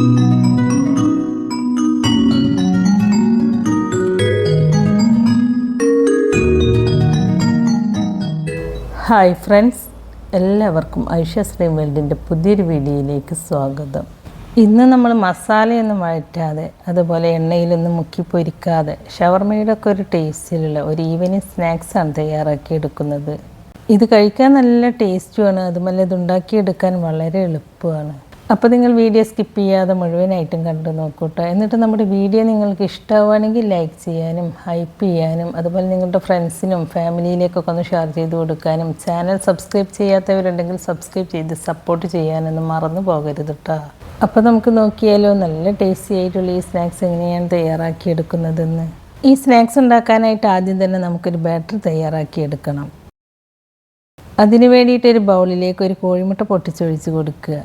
Hi friends എല്ലാവർക്കും Aisha stream വേൾഡിന്റെ പുതിയൊരു വീഡിയോയിലേക്ക് സ്വാഗതം. ഇന്ന് നമ്മൾ മസാലയൊന്നും വഴറ്റാതെ അതുപോലെ എണ്ണയിലൊന്നും മുക്കി പൊരിക്കാതെ ഷവർമയുടെ ഒക്കെ ഒരു ടേസ്റ്റിലുള്ള ഒരു ഈവനിങ് സ്നാക്സാണ് തയ്യാറാക്കി എടുക്കുന്നത് ഇത് കഴിക്കാൻ നല്ല ടേസ്റ്റുമാണ് അതുമല്ല ഇത് ഉണ്ടാക്കിയെടുക്കാൻ വളരെ എളുപ്പമാണ്. അപ്പോൾ നിങ്ങൾ വീഡിയോ സ്കിപ്പ് ചെയ്യാതെ മുഴുവനായിട്ടും കണ്ടു നോക്കൂട്ടോ. എന്നിട്ട് നമ്മുടെ വീഡിയോ നിങ്ങൾക്ക് ഇഷ്ടമാവുകയാണെങ്കിൽ ലൈക്ക് ചെയ്യാനും ഹൈപ്പ് ചെയ്യാനും അതുപോലെ നിങ്ങളുടെ ഫ്രണ്ട്സിനും ഫാമിലിയിലേക്കൊക്കെ ഒന്ന് ഷെയർ ചെയ്ത് കൊടുക്കാനും ചാനൽ സബ്സ്ക്രൈബ് ചെയ്യാത്തവരുണ്ടെങ്കിൽ സബ്സ്ക്രൈബ് ചെയ്ത് സപ്പോർട്ട് ചെയ്യാനൊന്നും മറന്നു പോകരുത് കേട്ടോ അപ്പോൾ നമുക്ക് നോക്കിയാലോ നല്ല ടേസ്റ്റി ആയിട്ടുള്ള ഈ സ്നാക്സ് എങ്ങനെയാണ് തയ്യാറാക്കിയെടുക്കുന്നതെന്ന് ഈ സ്നാക്സ് ഉണ്ടാക്കാനായിട്ട് ആദ്യം തന്നെ നമുക്കൊരു ബാറ്റർ തയ്യാറാക്കിയെടുക്കണം അതിനു വേണ്ടിയിട്ട് ഒരു ബൗളിലേക്ക് ഒരു കോഴിമുട്ട പൊട്ടിച്ചൊഴിച്ച് കൊടുക്കുക.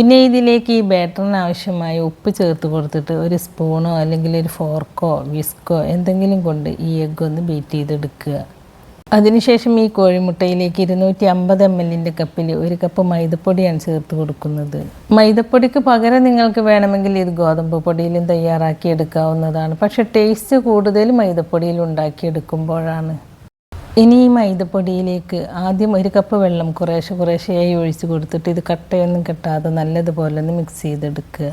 പിന്നെ ഇതിലേക്ക് ഈ ബാറ്ററിന് ആവശ്യമായ ഉപ്പ് ചേർത്ത് കൊടുത്തിട്ട് ഒരു സ്പൂണോ അല്ലെങ്കിൽ ഒരു ഫോർക്കോ വിസ്കോ എന്തെങ്കിലും കൊണ്ട് ഈ എഗ്ഗ് ഒന്ന് ബീറ്റ് ചെയ്തെടുക്കുക. അതിനുശേഷം ഈ കോഴിമുട്ടയിലേക്ക് ഇരുന്നൂറ്റി അമ്പത് എം എല്ലിന്റെ കപ്പിൽ ഒരു കപ്പ് മൈദപ്പൊടിയാണ് ചേർത്ത് കൊടുക്കുന്നത്. മൈദപ്പൊടിക്ക് പകരം നിങ്ങൾക്ക് വേണമെങ്കിൽ ഇത് ഗോതമ്പ് പൊടിയിലും തയ്യാറാക്കി എടുക്കാവുന്നതാണ്. പക്ഷേ ടേസ്റ്റ് കൂടുതൽ മൈദപ്പൊടിയിൽ ഉണ്ടാക്കിയെടുക്കുമ്പോഴാണ്. ഇനി ഈ മൈദപ്പൊടിയിലേക്ക് ആദ്യം ഒരു കപ്പ് വെള്ളം കുറേശ്ശെ കുറേശ്ശെയായി ഒഴിച്ച് കൊടുത്തിട്ട് ഇത് കട്ടയൊന്നും കെട്ടാതെ നല്ലതുപോലെ ഒന്ന് മിക്സ് ചെയ്തെടുക്കുക.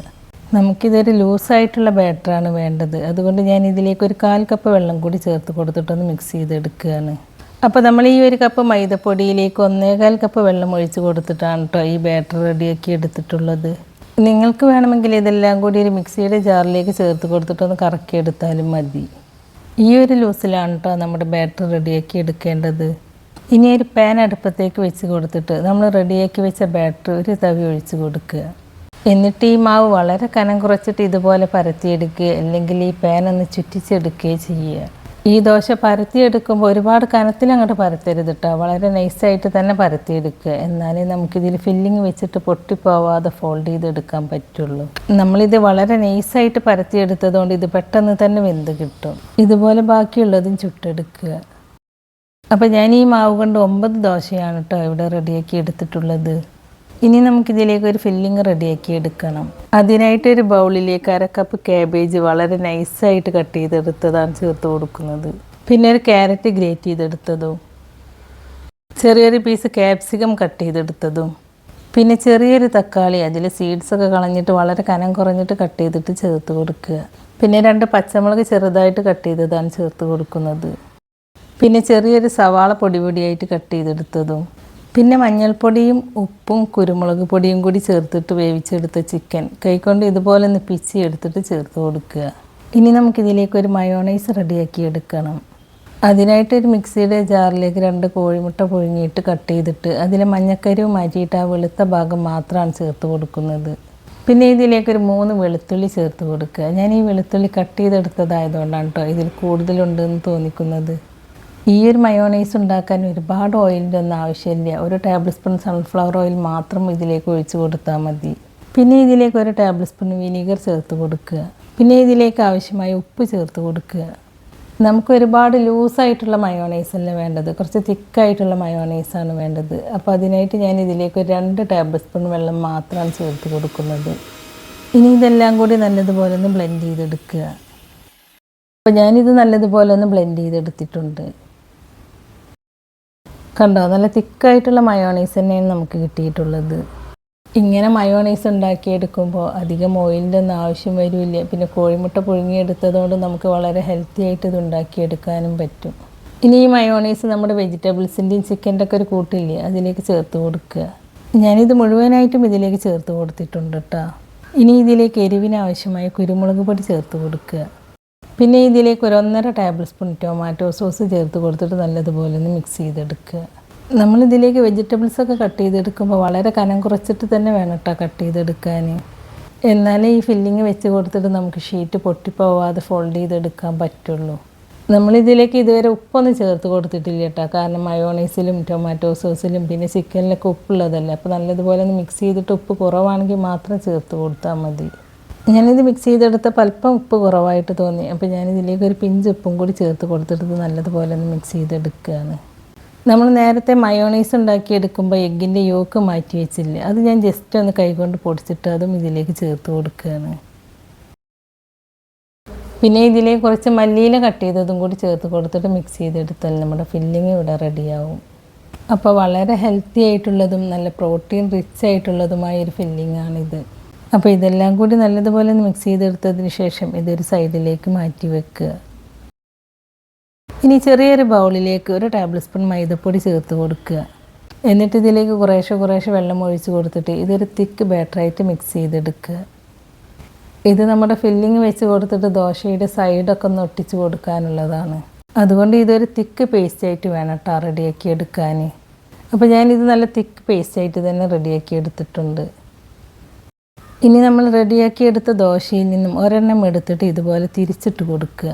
നമുക്കിതൊരു ലൂസായിട്ടുള്ള ബാറ്ററാണ് വേണ്ടത്. അതുകൊണ്ട് ഞാൻ ഇതിലേക്ക് ഒരു കാൽ കപ്പ് വെള്ളം കൂടി ചേർത്ത് കൊടുത്തിട്ടൊന്ന് മിക്സ് ചെയ്തെടുക്കുകയാണ്. അപ്പോൾ നമ്മൾ ഈ ഒരു കപ്പ് മൈദപ്പൊടിയിലേക്ക് ഒന്നേകാൽ കപ്പ് വെള്ളം ഒഴിച്ച് കൊടുത്തിട്ടാണ് കേട്ടോ ഈ ബാറ്റർ റെഡിയാക്കി എടുത്തിട്ടുള്ളത്. നിങ്ങൾക്ക് വേണമെങ്കിൽ ഇതെല്ലാം കൂടി ഒരു മിക്സിയുടെ ജാറിലേക്ക് ചേർത്ത് കൊടുത്തിട്ടൊന്ന് കറക്കിയെടുത്താലും മതി. ഈ ഒരു ലൂസിലാണ് കേട്ടോ നമ്മുടെ ബാറ്റർ റെഡിയാക്കി എടുക്കേണ്ടത്. ഇനി ഒരു പാൻ അടുപ്പത്തേക്ക് വെച്ച് കൊടുത്തിട്ട് നമ്മൾ റെഡിയാക്കി വെച്ച ബാറ്റർ ഒരു തവി ഒഴിച്ച് കൊടുക്കുക. എന്നിട്ട് ഈ മാവ് വളരെ കനം കുറച്ചിട്ട് ഇതുപോലെ പരത്തിയെടുക്കുക അല്ലെങ്കിൽ ഈ പാൻ ഒന്ന് ചുറ്റിച്ചെടുക്കുകയോ ചെയ്യുക. ഈ ദോശ പരത്തിയെടുക്കുമ്പോൾ ഒരുപാട് കനത്തിൽ അങ്ങോട്ട് പരത്തരുത് കേട്ടോ വളരെ നൈസായിട്ട് തന്നെ പരത്തിയെടുക്കുക. എന്നാലേ നമുക്കിതിൽ ഫില്ലിങ് വെച്ചിട്ട് പൊട്ടിപ്പോവാതെ ഫോൾഡ് ചെയ്തെടുക്കാൻ പറ്റുള്ളൂ. നമ്മളിത് വളരെ നൈസായിട്ട് പരത്തിയെടുത്തതുകൊണ്ട് ഇത് പെട്ടെന്ന് തന്നെ വെന്ത് കിട്ടും. ഇതുപോലെ ബാക്കിയുള്ളതും ചുട്ടെടുക്കുക. അപ്പോൾ ഞാൻ ഈ മാവ് കൊണ്ട് ഒമ്പത് ദോശയാണ് കേട്ടോ ഇവിടെ റെഡിയാക്കി എടുത്തിട്ടുള്ളത്. ഇനി നമുക്കിതിലേക്ക് ഒരു ഫില്ലിങ് റെഡിയാക്കി എടുക്കണം. അതിനായിട്ട് ഒരു ബൗളിലേക്ക് അര കപ്പ് കാബേജ് വളരെ നൈസായിട്ട് കട്ട് ചെയ്തെടുത്തതാണ് ചേർത്ത് കൊടുക്കുന്നത്. പിന്നെ ഒരു ക്യാരറ്റ് ഗ്രേറ്റ് ചെയ്തെടുത്തതും ചെറിയൊരു പീസ് ക്യാപ്സിക്കം കട്ട് ചെയ്തെടുത്തതും പിന്നെ ചെറിയൊരു തക്കാളി അതിൽ സീഡ്സൊക്കെ കളഞ്ഞിട്ട് വളരെ കനം കുറഞ്ഞിട്ട് കട്ട് ചെയ്തിട്ട് ചേർത്ത് കൊടുക്കുക. പിന്നെ രണ്ട് പച്ചമുളക് ചെറുതായിട്ട് കട്ട് ചെയ്തതാണ് ചേർത്ത് കൊടുക്കുന്നത്. പിന്നെ ചെറിയൊരു സവാള പൊടി പൊടിയായിട്ട് കട്ട് ചെയ്തെടുത്തതും പിന്നെ മഞ്ഞൾപ്പൊടിയും ഉപ്പും കുരുമുളക് പൊടിയും കൂടി ചേർത്തിട്ട് വേവിച്ചെടുത്ത ചിക്കൻ കൈകൊണ്ട് ഇതുപോലെ ഒന്ന് പിച്ചി എടുത്തിട്ട് ചേർത്ത് കൊടുക്കുക. ഇനി നമുക്കിതിലേക്ക് ഒരു മയോണൈസ് റെഡിയാക്കി എടുക്കണം. അതിനായിട്ട് ഒരു മിക്സിയുടെ ജാറിലേക്ക് രണ്ട് കോഴിമുട്ട പുഴുങ്ങിയിട്ട് കട്ട് ചെയ്തിട്ട് അതിലെ മഞ്ഞക്കരുവ് മാറ്റിയിട്ട് ആ വെളുത്ത ഭാഗം മാത്രമാണ് ചേർത്ത് കൊടുക്കുന്നത്. പിന്നെ ഇതിലേക്ക് ഒരു മൂന്ന് വെളുത്തുള്ളി ചേർത്ത് കൊടുക്കുക. ഞാൻ ഈ വെളുത്തുള്ളി കട്ട് ചെയ്തെടുത്തതായതുകൊണ്ടാണ് കേട്ടോ ഇതിൽ കൂടുതലുണ്ടെന്ന് തോന്നിക്കുന്നത്. ഈ ഒരു മയോണൈസ് ഉണ്ടാക്കാൻ ഒരുപാട് ഓയിലിന്റെ ഒന്നും ആവശ്യമില്ല. ഒരു ടേബിൾ സ്പൂൺ സൺഫ്ലവർ ഓയിൽ മാത്രം ഇതിലേക്ക് ഒഴിച്ച് കൊടുത്താൽ മതി. പിന്നെ ഇതിലേക്ക് ഒരു ടേബിൾ സ്പൂൺ വിനീഗർ ചേർത്ത് കൊടുക്കുക. പിന്നെ ഇതിലേക്ക് ആവശ്യമായ ഉപ്പ് ചേർത്ത് കൊടുക്കുക. നമുക്ക് ഒരുപാട് ലൂസായിട്ടുള്ള മയോണൈസ് അല്ല വേണ്ടത്. കുറച്ച് തിക്കായിട്ടുള്ള ആണ് വേണ്ടത്. അപ്പോൾ അതിനായിട്ട് ഞാൻ ഇതിലേക്ക് ഒരു രണ്ട് ടേബിൾ സ്പൂൺ വെള്ളം മാത്രമാണ് ചേർത്ത് കൊടുക്കുന്നത്. ഇനി ഇതെല്ലാം കൂടി നല്ലതുപോലെ ഒന്ന് ബ്ലെൻഡ് ചെയ്തെടുക്കുക. അപ്പോൾ ഞാനിത് നല്ലതുപോലെ ഒന്ന് ബ്ലെൻഡ് ചെയ്തെടുത്തിട്ടുണ്ട്. കണ്ടോ? നല്ല തിക്കായിട്ടുള്ള മയോണൈസ് തന്നെയാണ് നമുക്ക് കിട്ടിയിട്ടുള്ളത്. ഇങ്ങനെ മയോണൈസ് ഉണ്ടാക്കിയെടുക്കുമ്പോൾ അധികം ഓയിലിന്റെ ഒന്നും ആവശ്യം വരില്ല. പിന്നെ കോഴിമുട്ട പുഴുങ്ങിയെടുത്തതുകൊണ്ട് നമുക്ക് വളരെ ഹെൽത്തി ആയിട്ട് ഇത് ഉണ്ടാക്കിയെടുക്കാനും പറ്റും. ഇനി ഈ മയോണൈസ് നമ്മുടെ വെജിറ്റബിൾസിന്റെയും ചിക്കന്റെ ഒക്കെ ഒരു കൂട്ടില്ലേ? അതിലേക്ക് ചേർത്ത് കൊടുക്കുക. ഞാനിത് മുഴുവനായിട്ടും ഇതിലേക്ക് ചേർത്ത് കൊടുത്തിട്ടുണ്ട് കേട്ടോ. ഇനി ഇതിലേക്ക് എരിവിന് ആവശ്യമായ കുരുമുളക് പൊടി ചേർത്ത് കൊടുക്കുക. പിന്നെ ഇതിലേക്ക് ഒരു ഒന്നര ടേബിൾ സ്പൂൺ ടൊമാറ്റോ സോസ് ചേർത്ത് കൊടുത്തിട്ട് നല്ലതുപോലെ ഒന്ന് മിക്സ് ചെയ്തെടുക്കുക. നമ്മളിതിലേക്ക് വെജിറ്റബിൾസ് ഒക്കെ കട്ട് ചെയ്തെടുക്കുമ്പോൾ വളരെ കനം കുറച്ചിട്ട് തന്നെ വേണം കേട്ടോ കട്ട് ചെയ്തെടുക്കാൻ എന്നാലേ ഈ ഫില്ലിങ് വെച്ച് കൊടുത്തിട്ട് നമുക്ക് ഷീറ്റ് പൊട്ടിപ്പോവാതെ ഫോൾഡ് ചെയ്തെടുക്കാൻ പറ്റുള്ളൂ. നമ്മളിതിലേക്ക് ഇതുവരെ ഉപ്പൊന്നും ചേർത്ത് കൊടുത്തിട്ടില്ല കേട്ടോ കാരണം മയോണൈസിലും ടൊമാറ്റോ സോസിലും പിന്നെ ചിക്കനിലൊക്കെ ഉപ്പുള്ളതല്ലേ. അപ്പോൾ നല്ലതുപോലെ ഒന്ന് മിക്സ് ചെയ്തിട്ട് ഉപ്പ് കുറവാണെങ്കിൽ മാത്രം ചേർത്ത് കൊടുത്താൽ മതി. ഞാനിത് മിക്സ് ചെയ്തെടുത്തപ്പോൾ അല്പം ഉപ്പ് കുറവായിട്ട് തോന്നി. അപ്പോൾ ഞാനിതിലേക്ക് ഒരു പിഞ്ച് ഉപ്പും കൂടി ചേർത്ത് കൊടുത്തിട്ട് നല്ലതുപോലെ ഒന്ന് മിക്സ് ചെയ്തെടുക്കുകയാണ് നമ്മൾ നേരത്തെ മയോണൈസ് ഉണ്ടാക്കി എടുക്കുമ്പോൾ എഗ്ഗിന്റെ യോക്ക് മാറ്റി വെച്ചില്ലേ? അത് ഞാൻ ജസ്റ്റ് ഒന്ന് കൈകൊണ്ട് പൊടിച്ചിട്ട് അതും ഇതിലേക്ക് ചേർത്ത് കൊടുക്കുകയാണ് പിന്നെ ഇതിലേക്ക് കുറച്ച് മല്ലിയില കട്ട് ചെയ്തതും കൂടി ചേർത്ത് കൊടുത്തിട്ട് മിക്സ് ചെയ്തെടുത്താൽ നമ്മുടെ ഫില്ലിങ് ഇവിടെ റെഡിയാവും അപ്പോൾ വളരെ ഹെൽത്തി ആയിട്ടുള്ളതും നല്ല പ്രോട്ടീൻ റിച്ച് ആയിട്ടുള്ളതുമായ ഒരു ഫില്ലിംഗ് ആണിത്. അപ്പോൾ ഇതെല്ലാം കൂടി നല്ലതുപോലെ ഒന്ന് മിക്സ് ചെയ്തെടുത്തതിന് ശേഷം ഇതൊരു സൈഡിലേക്ക് മാറ്റി വെക്കുക. ഇനി ചെറിയൊരു ബൗളിലേക്ക് ഒരു ടേബിൾ സ്പൂൺ മൈദപ്പൊടി ചേർത്ത് കൊടുക്കുക. എന്നിട്ട് ഇതിലേക്ക് കുറേശ്ശെ കുറേശ്ശെ വെള്ളം ഒഴിച്ച് കൊടുത്തിട്ട് ഇതൊരു തിക്ക് ബാറ്ററായിട്ട് മിക്സ് ചെയ്തെടുക്കുക. ഇത് നമ്മുടെ ഫില്ലിങ് വെച്ച് കൊടുത്തിട്ട് ദോശയുടെ സൈഡൊക്കെ ഒന്ന് ഒട്ടിച്ച് കൊടുക്കാനുള്ളതാണ്. അതുകൊണ്ട് ഇതൊരു തിക്ക് പേസ്റ്റ് ആയിട്ട് വേണം കേട്ടോ റെഡിയാക്കി എടുക്കാൻ അപ്പോൾ ഞാനിത് നല്ല തിക്ക് പേസ്റ്റ് ആയിട്ട് തന്നെ റെഡിയാക്കി എടുത്തിട്ടുണ്ട്. ഇനി നമ്മൾ റെഡിയാക്കി എടുത്ത ദോശയിൽ നിന്നും ഒരെണ്ണം എടുത്തിട്ട് ഇതുപോലെ തിരിച്ചിട്ട് കൊടുക്കുക.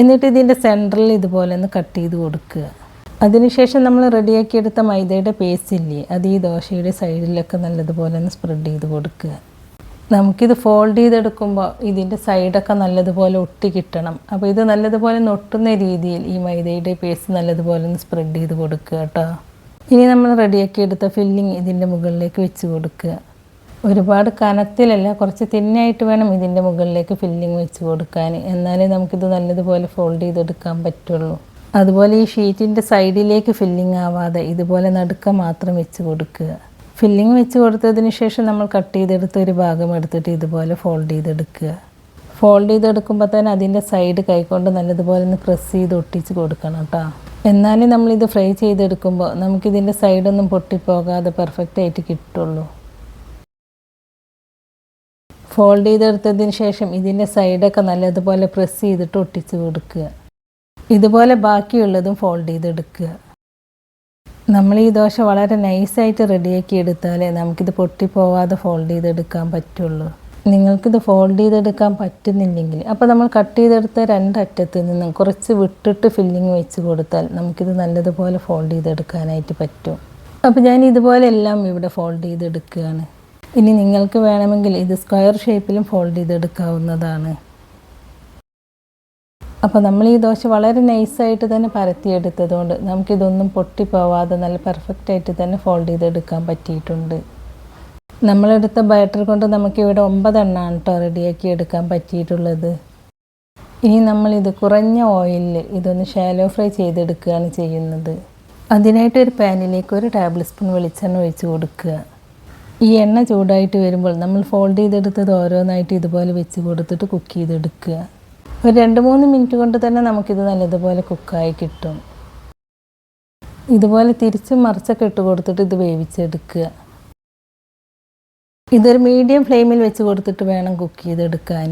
എന്നിട്ട് ഇതിന്റെ സെന്ററിൽ ഇതുപോലെ ഒന്ന് കട്ട് ചെയ്ത് കൊടുക്കുക. അതിനുശേഷം നമ്മൾ റെഡിയാക്കിയെടുത്ത മൈദയുടെ പേസ്റ്റ് ഇല്ലേ അത് ഈ ദോശയുടെ സൈഡിലൊക്കെ നല്ലതുപോലെ ഒന്ന് സ്പ്രെഡ് ചെയ്ത് കൊടുക്കുക. നമുക്കിത് ഫോൾഡ് ചെയ്തെടുക്കുമ്പോൾ ഇതിന്റെ സൈഡൊക്കെ നല്ലതുപോലെ ഒട്ടി കിട്ടണം. അപ്പോൾ ഇത് നല്ലതുപോലെ നൊട്ടുന്ന രീതിയിൽ ഈ മൈദയുടെ പേസ്റ്റ് നല്ലതുപോലെ ഒന്ന് സ്പ്രെഡ് ചെയ്ത് കൊടുക്കുക കേട്ടോ. ഇനി നമ്മൾ റെഡിയാക്കിയെടുത്ത ഫില്ലിങ് ഇതിന്റെ മുകളിലേക്ക് വെച്ച് കൊടുക്കുക. ഒരുപാട് കനത്തിലല്ല കുറച്ച് തിന്നായിട്ട് വേണം ഇതിന്റെ മുകളിലേക്ക് ഫില്ലിങ് വെച്ച് കൊടുക്കാൻ. എന്നാലേ നമുക്കിത് നല്ലതുപോലെ ഫോൾഡ് ചെയ്തെടുക്കാൻ പറ്റുള്ളൂ. അതുപോലെ ഈ ഷീറ്റിന്റെ സൈഡിലേക്ക് ഫില്ലിങ് ആവാതെ ഇതുപോലെ നടുക്ക മാത്രം വെച്ച് കൊടുക്കുക. ഫില്ലിങ് വെച്ച് കൊടുത്തതിന് ശേഷം നമ്മൾ കട്ട് ചെയ്തെടുത്ത് ഒരു ഭാഗം എടുത്തിട്ട് ഇതുപോലെ ഫോൾഡ് ചെയ്തെടുക്കുക. ഫോൾഡ് ചെയ്തെടുക്കുമ്പോൾ തന്നെ അതിന്റെ സൈഡ് കൈക്കൊണ്ട് നല്ലതുപോലെ ഒന്ന് പ്രസ് ചെയ്ത് ഒട്ടിച്ച് കൊടുക്കണം കേട്ടോ. എന്നാലേ നമ്മളിത് ഫ്രൈ ചെയ്തെടുക്കുമ്പോൾ നമുക്കിതിന്റെ സൈഡൊന്നും പൊട്ടിപ്പോകാതെ പെർഫെക്റ്റ് ആയിട്ട് കിട്ടുള്ളൂ. ഫോൾഡ് ചെയ്തെടുത്തതിന് ശേഷം ഇതിന്റെ സൈഡൊക്കെ നല്ലതുപോലെ പ്രസ് ചെയ്തിട്ട് ഒട്ടിച്ച് കൊടുക്കുക. ഇതുപോലെ ബാക്കിയുള്ളതും ഫോൾഡ് ചെയ്തെടുക്കുക. നമ്മൾ ഈ ദോശ വളരെ നൈസായിട്ട് റെഡിയാക്കി എടുത്താലേ നമുക്കിത് പൊട്ടിപ്പോവാതെ ഫോൾഡ് ചെയ്തെടുക്കാൻ പറ്റുള്ളൂ. നിങ്ങൾക്കിത് ഫോൾഡ് ചെയ്തെടുക്കാൻ പറ്റുന്നില്ലെങ്കിൽ അപ്പോൾ നമ്മൾ കട്ട് ചെയ്തെടുത്ത രണ്ടറ്റത്ത് നിന്നും കുറച്ച് വിട്ടിട്ട് ഫില്ലിങ് വെച്ച് കൊടുത്താൽ നമുക്കിത് നല്ലതുപോലെ ഫോൾഡ് ചെയ്തെടുക്കാനായിട്ട് പറ്റും. അപ്പോൾ ഞാൻ ഇതുപോലെ എല്ലാം ഇവിടെ ഫോൾഡ് ചെയ്തെടുക്കുകയാണ്. ഇനി നിങ്ങൾക്ക് വേണമെങ്കിൽ ഇത് സ്ക്വയർ ഷേപ്പിലും ഫോൾഡ് ചെയ്തെടുക്കാവുന്നതാണ്. അപ്പോൾ നമ്മൾ ഈ ദോശ വളരെ നൈസായിട്ട് തന്നെ പരത്തിയെടുത്തതുകൊണ്ട് നമുക്കിതൊന്നും പൊട്ടിപ്പോവാതെ നല്ല പെർഫെക്റ്റ് ആയിട്ട് തന്നെ ഫോൾഡ് ചെയ്തെടുക്കാൻ പറ്റിയിട്ടുണ്ട്. നമ്മളെടുത്ത ബാറ്റർ കൊണ്ട് നമുക്കിവിടെ ഒമ്പതെണ്ണമാണ് കേട്ടോ റെഡിയാക്കി എടുക്കാൻ പറ്റിയിട്ടുള്ളത്. ഇനി നമ്മളിത് കുറഞ്ഞ ഓയിലിൽ ഇതൊന്ന് ഷാലോ ഫ്രൈ ചെയ്തെടുക്കുകയാണ് ചെയ്യുന്നത്. അതിനായിട്ട് ഒരു പാനിലേക്ക് ഒരു ടേബിൾ സ്പൂൺ വെളിച്ചെണ്ണ ഒഴിച്ച് കൊടുക്കുക. ഈ എണ്ണ ചൂടായിട്ട് വരുമ്പോൾ നമ്മൾ ഫോൾഡ് ചെയ്തെടുത്തത് ഓരോന്നായിട്ട് ഇതുപോലെ വെച്ച് കൊടുത്തിട്ട് കുക്ക് ചെയ്തെടുക്കുക. ഒരു രണ്ട് മൂന്ന് മിനിറ്റ് കൊണ്ട് തന്നെ നമുക്കിത് നല്ലതുപോലെ കുക്കായി കിട്ടും. ഇതുപോലെ തിരിച്ചും മറിച്ചൊക്കെ ഇട്ട് കൊടുത്തിട്ട് ഇത് വേവിച്ചെടുക്കുക. ഇതൊരു മീഡിയം ഫ്ലെയിമിൽ വെച്ച് കൊടുത്തിട്ട് വേണം കുക്ക് ചെയ്തെടുക്കാൻ.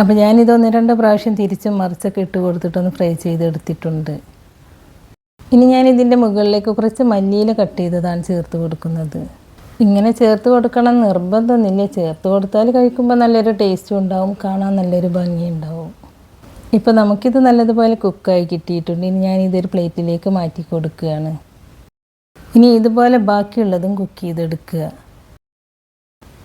അപ്പോൾ ഞാനിത് ഒന്ന് രണ്ട് പ്രാവശ്യം തിരിച്ചും മറിച്ചൊക്കെ ഇട്ട് കൊടുത്തിട്ടൊന്ന് ഫ്രൈ ചെയ്തെടുത്തിട്ടുണ്ട്. ഇനി ഞാൻ ഇതിന്റെ മുകളിലേക്ക് കുറച്ച് മല്ലിയില കട്ട് ചെയ്തതാണ് ചേർത്ത് കൊടുക്കുന്നത്. ഇങ്ങനെ ചേർത്ത് കൊടുക്കണം നിർബന്ധമൊന്നുമില്ല. ചേർത്ത് കൊടുത്താൽ കഴിക്കുമ്പോൾ നല്ലൊരു ടേസ്റ്റും ഉണ്ടാവും കാണാൻ നല്ലൊരു ഭംഗി ഉണ്ടാവും. ഇപ്പോൾ നമുക്കിത് നല്ലതുപോലെ കുക്കായി കിട്ടിയിട്ടുണ്ട്. ഇനി ഞാൻ ഇതൊരു പ്ലേറ്റിലേക്ക് മാറ്റി കൊടുക്കുകയാണ്. ഇനി ഇതുപോലെ ബാക്കിയുള്ളതും കുക്ക് ചെയ്തെടുക്കുക.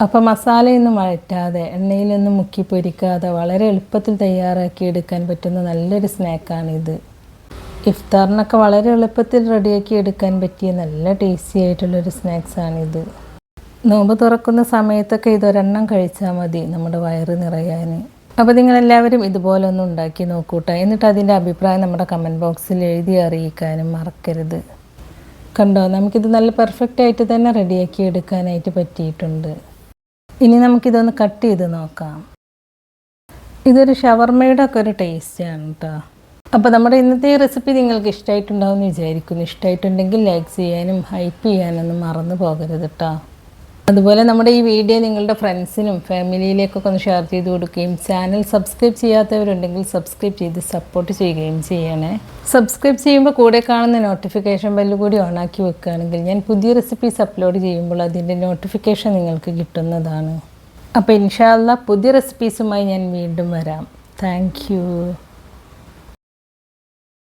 അപ്പോൾ മസാലയൊന്നും വഴറ്റാതെ എണ്ണയിലൊന്നും മുക്കി പൊരിക്കാതെ വളരെ എളുപ്പത്തിൽ തയ്യാറാക്കി എടുക്കാൻ പറ്റുന്ന നല്ലൊരു സ്നാക്കാണിത് ഇഫ്താറിനൊക്കെ വളരെ എളുപ്പത്തിൽ റെഡിയാക്കി എടുക്കാൻ പറ്റിയ നല്ല ടേസ്റ്റി ആയിട്ടുള്ളൊരു സ്നാക്സാണിത്. നോമ്പ് തുറക്കുന്ന സമയത്തൊക്കെ ഇതൊരെണ്ണം കഴിച്ചാൽ മതി നമ്മുടെ വയറ് നിറയാൻ അപ്പോൾ നിങ്ങളെല്ലാവരും ഇതുപോലെ ഒന്ന് ഉണ്ടാക്കി നോക്കൂട്ടെ. എന്നിട്ട് അതിന്റെ അഭിപ്രായം നമ്മുടെ കമന്റ് ബോക്സിൽ എഴുതി അറിയിക്കാനും മറക്കരുത്. കണ്ടോ നമുക്കിത് നല്ല പെർഫെക്റ്റ് ആയിട്ട് തന്നെ റെഡിയാക്കി എടുക്കാനായിട്ട് പറ്റിയിട്ടുണ്ട്. ഇനി നമുക്കിതൊന്ന് കട്ട് ചെയ്ത് നോക്കാം. ഇതൊരു ഷവർമയുടെ ഒക്കെ ഒരു ടേസ്റ്റാണ് കേട്ടോ അപ്പോൾ നമ്മുടെ ഇന്നത്തെ ഈ റെസിപ്പി നിങ്ങൾക്ക് ഇഷ്ടമായിട്ടുണ്ടാവും എന്ന് വിചാരിക്കുന്നു. ഇഷ്ടമായിട്ടുണ്ടെങ്കിൽ ലൈക്ക് ചെയ്യാനും ഹൈപ്പ് ചെയ്യാനൊന്നും മറന്നു പോകരുത് കേട്ടോ അതുപോലെ നമ്മുടെ ഈ വീഡിയോ നിങ്ങളുടെ ഫ്രണ്ട്സിനും ഫാമിലിയിലേക്കൊക്കെ ഒന്ന് ഷെയർ ചെയ്ത് കൊടുക്കുകയും ചാനൽ സബ്സ്ക്രൈബ് ചെയ്യാത്തവരുണ്ടെങ്കിൽ സബ്സ്ക്രൈബ് ചെയ്ത് സപ്പോർട്ട് ചെയ്യുകയും ചെയ്യണേ. സബ്സ്ക്രൈബ് ചെയ്യുമ്പോൾ കൂടെ കാണുന്ന നോട്ടിഫിക്കേഷൻ ബെല്ല് കൂടി ഓണാക്കി വെക്കുകയാണെങ്കിൽ ഞാൻ പുതിയ റെസിപ്പീസ് അപ്ലോഡ് ചെയ്യുമ്പോൾ അതിന്റെ നോട്ടിഫിക്കേഷൻ നിങ്ങൾക്ക് കിട്ടുന്നതാണ്. അപ്പോൾ ഇൻഷാല്ല പുതിയ റെസിപ്പീസുമായി ഞാൻ വീണ്ടും വരാം. താങ്ക്